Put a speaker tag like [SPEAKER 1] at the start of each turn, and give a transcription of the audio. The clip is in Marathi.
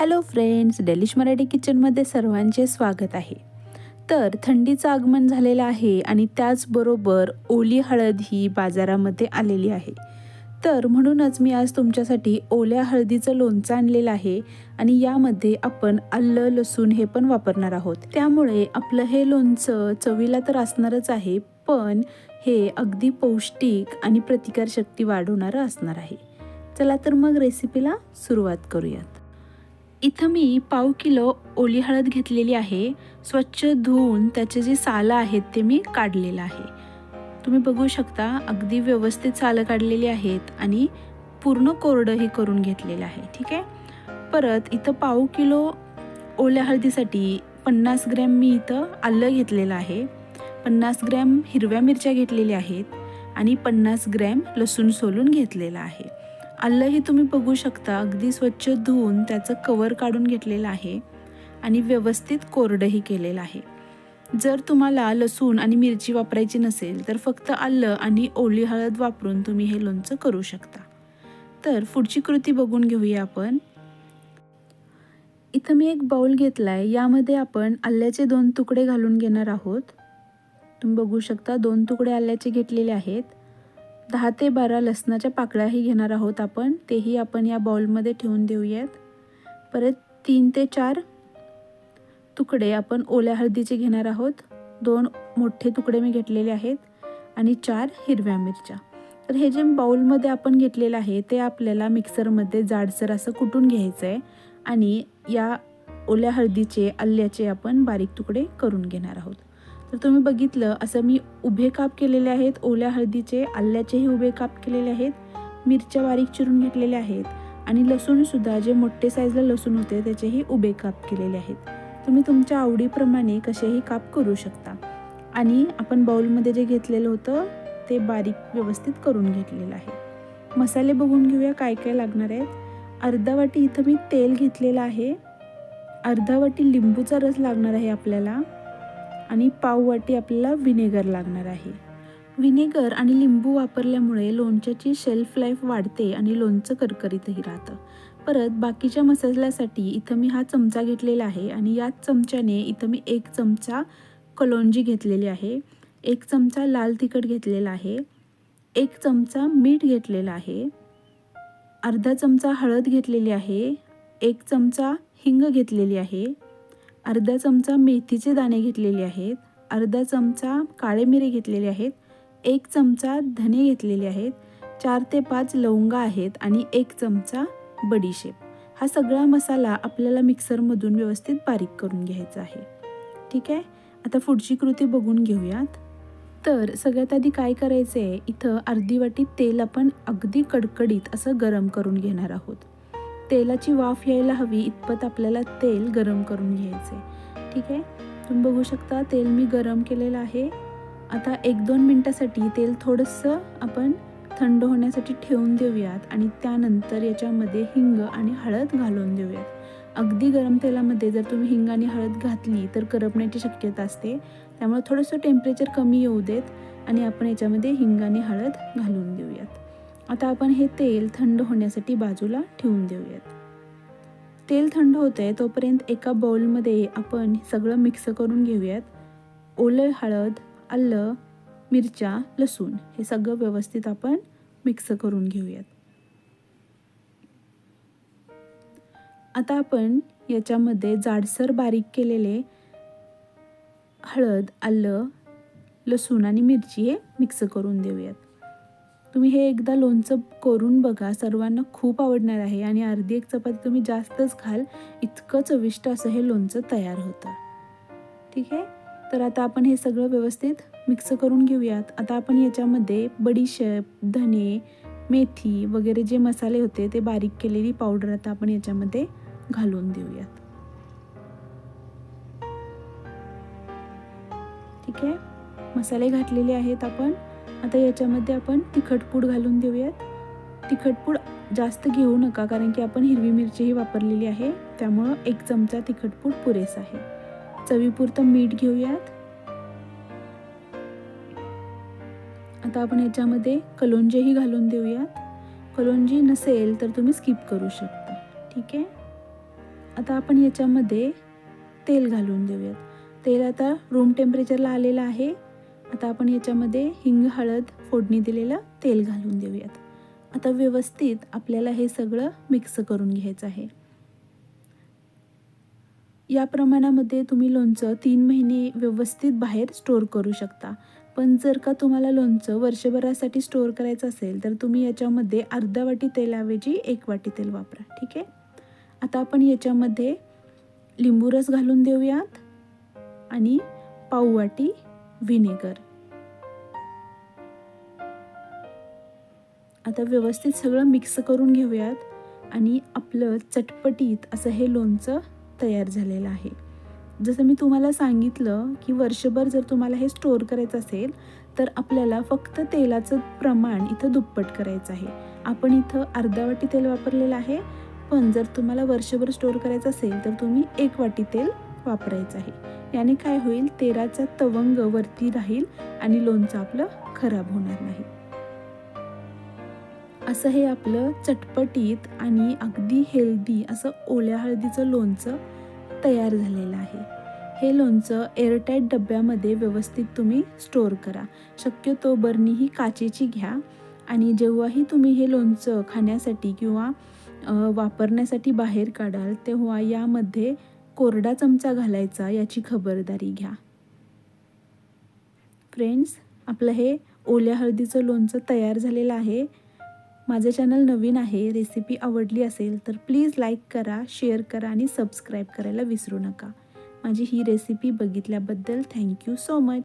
[SPEAKER 1] हॅलो फ्रेंड्स डेलिश मराठी किचनमध्ये सर्वांचे स्वागत आहे. तर थंडीचं आगमन झालेलं आहे आणि त्याचबरोबर ओली हळद ही बाजारामध्ये आलेली आहे. तर म्हणूनच मी आज तुमच्यासाठी ओल्या हळदीचं लोणचं आणलेलं आहे आणि यामध्ये आपण आलं लसूण हे पण वापरणार आहोत. त्यामुळे आपलं हे लोणचं चवीला तर असणारच आहे पण हे अगदी पौष्टिक आणि प्रतिकारशक्ती वाढवणारं असणार आहे. चला तर मग रेसिपीला सुरुवात करूयात. इथं मी पाव किलो ओली हळद घेतलेली आहे. स्वच्छ धुवून त्याचे जे सालं आहेत ते मी काढलेलं आहे. तुम्ही बघू शकता अगदी व्यवस्थित सालं काढलेली आहेत आणि पूर्ण कोरडंही करून घेतलेलं आहे ठीक आहे? परत इथं पाव किलो ओल्या हळदीसाठी पन्नास ग्रॅम मी इथं आलं घेतलेलं आहे. पन्नास ग्रॅम हिरव्या मिरच्या घेतलेल्या आहेत आणि पन्नास ग्रॅम लसूण सोलून घेतलेलं आहे. आल्लंही तुम्ही बघू शकता अगदी स्वच्छ धुवून त्याचं कवर काढून घेतलेलं आहे आणि व्यवस्थित कोरडंही केलेलं आहे. जर तुम्हाला लसूण आणि मिरची वापरायची नसेल तर फक्त आलं आणि ओली हळद वापरून तुम्ही हे लोणचं करू शकता. तर पुढची कृती बघून घेऊया आपण. इथं मी एक बाउल घेतला आहे यामध्ये आपण आल्याचे दोन तुकडे घालून घेणार आहोत. तुम्ही बघू शकता दोन तुकडे आल्याचे घेतलेले आहेत. दहा ते बारा लसणाच्या पाकळ्याही घेणार आहोत आपण. तेही आपण या बॉलमध्ये ठेवून देऊयात. परत तीन ते चार तुकडे आपण ओल्या हळदीचे घेणार आहोत. दोन मोठे तुकडे मी घेतलेले आहेत आणि चार हिरव्या मिरच्या. तर हे जे बाऊलमध्ये आपण घेतलेलं आहे ते आपल्याला मिक्सरमध्ये जाडसर असं कुटून घ्यायचं आहे आणि या ओल्या हळदीचे आल्याचे आपण बारीक तुकडे करून घेणार आहोत. तर तुम्ही बघितलं असं मी उभे काप केलेले आहेत ओल्या हळदीचे आल्याचेही उभे काप केलेले आहेत मिरच्या बारीक चिरून घेतलेल्या आहेत आणि लसूणसुद्धा जे मोठे साईजला लसूण होते त्याचेही उभे काप केलेले आहेत. तुम्ही तुमच्या आवडीप्रमाणे कसेही काप करू शकता. आणि आपण बाउलमध्ये जे घेतलेलं होतं ते बारीक व्यवस्थित करून घेतलेलं आहे. मसाले बघून घेऊया काय काय लागणार आहेत. अर्धा वाटी इथं मी तेल घेतलेलं आहे. अर्धा वाटी लिंबूचा रस लागणार आहे आपल्याला. आणि पाव वाटी आपल्याला विनेगर लागणार आहे. व्हिनेगर आणि लिंबू वापरल्यामुळे लोणच्याची शेल्फ लाईफ वाढते आणि लोणचं करकरीतही राहतं. परत बाकीच्या मसाल्यासाठी इथं मी हा चमचा घेतलेला आहे आणि याच चमच्याने इथं मी एक चमचा कलोंजी घेतलेली आहे. एक चमचा लाल तिखट घेतलेला आहे. एक चमचा मीठ घेतलेला आहे. अर्धा चमचा हळद घेतलेली आहे. एक चमचा हिंग घेतलेली आहे. अर्धा चमचा मेथीचे दाणे घेतलेले आहेत अर्धा चमचा काळे मिरे घेतलेले आहेत एक चमचा धने घेतलेले आहेत चार ते पाच लवंगा आहेत आणि एक चमचा बडीशेप. हा सगळा मसाला आपल्याला मिक्सरमधून व्यवस्थित बारीक करून घ्यायचा आहे. ठीक आहे? आता पुढची कृती बघून घेऊयात. तर सगळ्यात आधी काय करायचं आहे इथं अर्धी वाटी तेल आपण अगदी कडकडीत असं गरम करून घेणार आहोत. तेलाची वाफ यायला हवी इतपत आपल्याला तेल गरम करून घ्यायचे ठीक आहे? तुम्ही बघू शकता तेल मी गरम केलेलं आहे. आता एक दोन मिनटासाठी तेल थोडंसं आपण थंड होण्यासाठी ठेवून देऊयात आणि त्यानंतर याच्यामध्ये हिंग आणि हळद घालून देऊयात. अगदी गरम तेलामध्ये जर तुम्ही हिंग आणि हळद घातली तर करपण्याची शक्यता असते. त्यामुळे थोडंसं टेम्परेचर कमी येऊ देत आणि आपण याच्यामध्ये हिंग आणि हळद घालून देऊयात. आता आपण हे तेल थंड होण्यासाठी बाजूला ठेवून देऊयात. तेल थंड होत आहे तोपर्यंत एका बाउलमध्ये आपण सगळं मिक्स करून घेऊयात. ओलं हळद आलं मिरच्या लसूण हे सगळं व्यवस्थित आपण मिक्स करून घेऊयात. आता आपण याच्यामध्ये जाडसर बारीक केलेले हळद आलं लसूण आणि मिरची हे मिक्स करून देऊयात. तुम्ही हे एकदा लोणचं करून बघा. सर्वांना खूप आवडणार आहे आणि अर्धी एक चपाती तुम्ही जास्तच खाल. इतकं चविष्ट असं हे लोणचं तयार होतं. ठीक आहे? तर आता आपण हे सगळं व्यवस्थित मिक्स करून घेऊयात. आता आपण याच्यामध्ये बडीशेप धने मेथी वगैरे जे मसाले होते ते बारीक केलेली पावडर आता आपण याच्यामध्ये घालून देऊयात. ठीक आहे? मसाले घातलेले आहेत आपण. आता याच्यामध्ये आपण तिखटपूड घालून देऊयात. तिखटपूड जास्त घेऊ नका कारण की आपण हिरवी मिरचीही वापरलेली आहे. त्यामुळं एक चमचा तिखटपूड पुरेसा आहे. चवीपुरतं मीठ घेऊयात. आता आपण याच्यामध्ये कलोंजेही घालून देऊयात. कलोंजी नसेल तर तुम्ही स्किप करू शकता. ठीक आहे? आता आपण याच्यामध्ये तेल घालून देऊयात. तेल आता रूम टेम्परेचरला आलेलं आहे. आता आपण याच्यामध्ये हिंग हळद फोडणी दिलेलं तेल घालून देऊयात. आता व्यवस्थित आपल्याला हे सगळं मिक्स करून घ्यायचं आहे. या प्रमाणामध्ये तुम्ही लोणचं तीन महिने व्यवस्थित बाहेर स्टोअर करू शकता. पण जर का तुम्हाला लोणचं वर्षभरासाठी स्टोअर करायचं असेल तर तुम्ही याच्यामध्ये अर्धा वाटी तेलाऐवजी एक वाटी तेल वापरा ठीक आहे? आता आपण याच्यामध्ये लिंबू रस घालून देऊयात आणि पाव वाटी व्हिनेगर आता व्यवस्थित सगळं मिक्स करून घेऊयात आणि आपलं चटपटीत असं हे लोणचं तयार झालेलं आहे. जसं मी तुम्हाला सांगितलं की वर्षभर जर तुम्हाला हे स्टोअर करायचं असेल तर आपल्याला फक्त तेलाचं प्रमाण इथं दुप्पट करायचं आहे. आपण इथं अर्धा वाटी तेल वापरलेलं आहे पण जर तुम्हाला वर्षभर स्टोअर करायचं असेल तर तुम्ही एक वाटी तेल वापरायचं आहे. याने काय होईल? तेराचा तवंग वरती राहील आणि लोणचं आपलं खराब होणार नाही. असं हे आपलं चटपटीत आणि अगदी हेल्दी असं ओल्या हळदीचं लोणचं तयार झालेलं आहे. हे लोणचं एअरटाईट डब्यामध्ये व्यवस्थित तुम्ही स्टोअर करा. शक्यतो बरणी ही काचेची घ्या आणि जेव्हाही तुम्ही हे लोणचं खाण्यासाठी किंवा वापरण्यासाठी बाहेर काढाल तेव्हा यामध्ये कोरडा चमचा घालायचा याची खबरदारी घ्या. फ्रेंड्स आपलं हे ओल्या हळदीचं लोणचं तयार झालेलं आहे. माझं चॅनल नवीन आहे रेसिपी आवडली असेल तर प्लीज लाईक करा शेअर करा आणि सबस्क्राईब करायला विसरू नका. माझी ही रेसिपी बघितल्याबद्दल थँक्यू सो मच